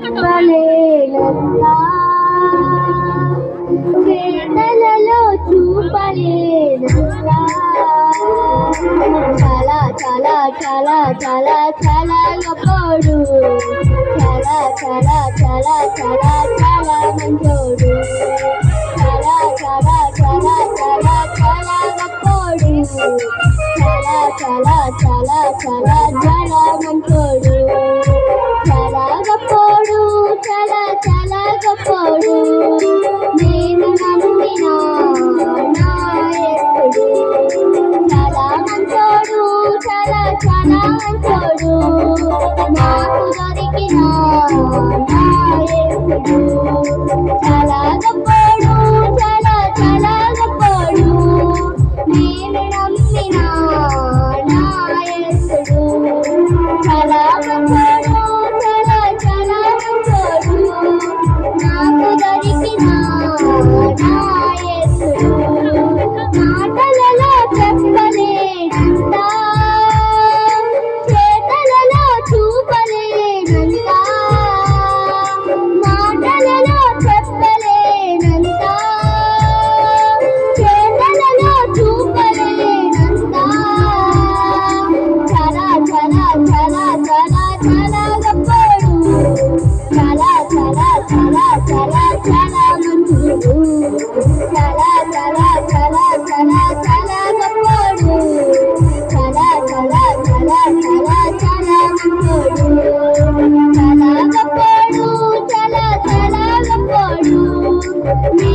చెప్పలేనంతా వేదనలో చూపలేనంతా చాలా చాలా చాలా చాలా చాలా గొప్పోడు చాలా చాలా చాలా చాలా చాలా మంచోడు చాలా చాలా చాలా చాలా చాలా గొప్పోడు చాలా చాలా చాలా చాలా చాలా మంచోడు చాలా నేను నమ్మిన నా యేసుడు చాలా మంచోడు చాలా చాలా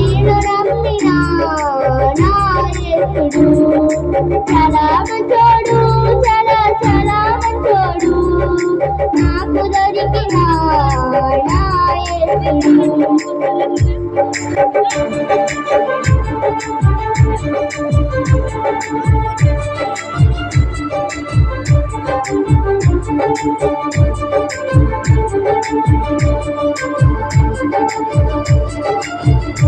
నేను నమ్మిన నా యేసుడు చాలా మంచోడు చాలా చాలా మంచోడు నాకు దొరికిన నా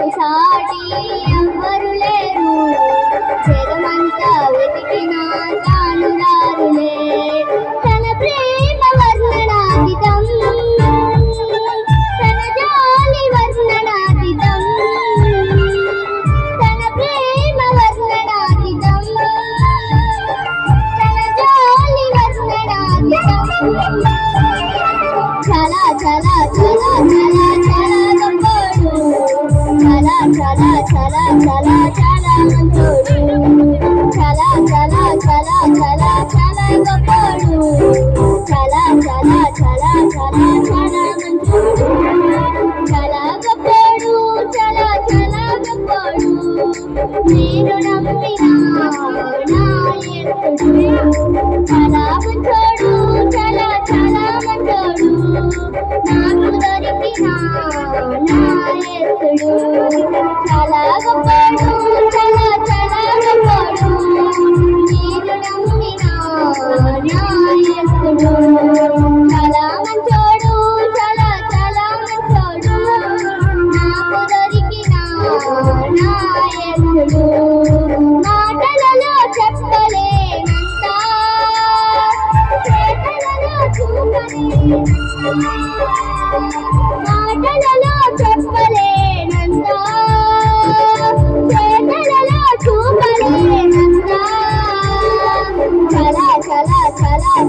腿长二 చాలా చాలా చాలా చాలా మంచోడు. చాలా చాలా చాలా చాలా చాలా చాలా చాలా చాలా చాలా చాలా మంచోడు. చాలా చాలా చాలా నేను నమ్మిన నా చాలా మంచోడు. యేసుడు చాలా గొప్పడు చాలా చాలా గొప్పడు నేను నమ్మిన నా యేసుడు చాలా మంచోడు చాలా చాలా మంచోడు నాకు దొరికిన నా యేసుడు మాటలలో చెప్పలేనంత చేతలలో చూపలేనంత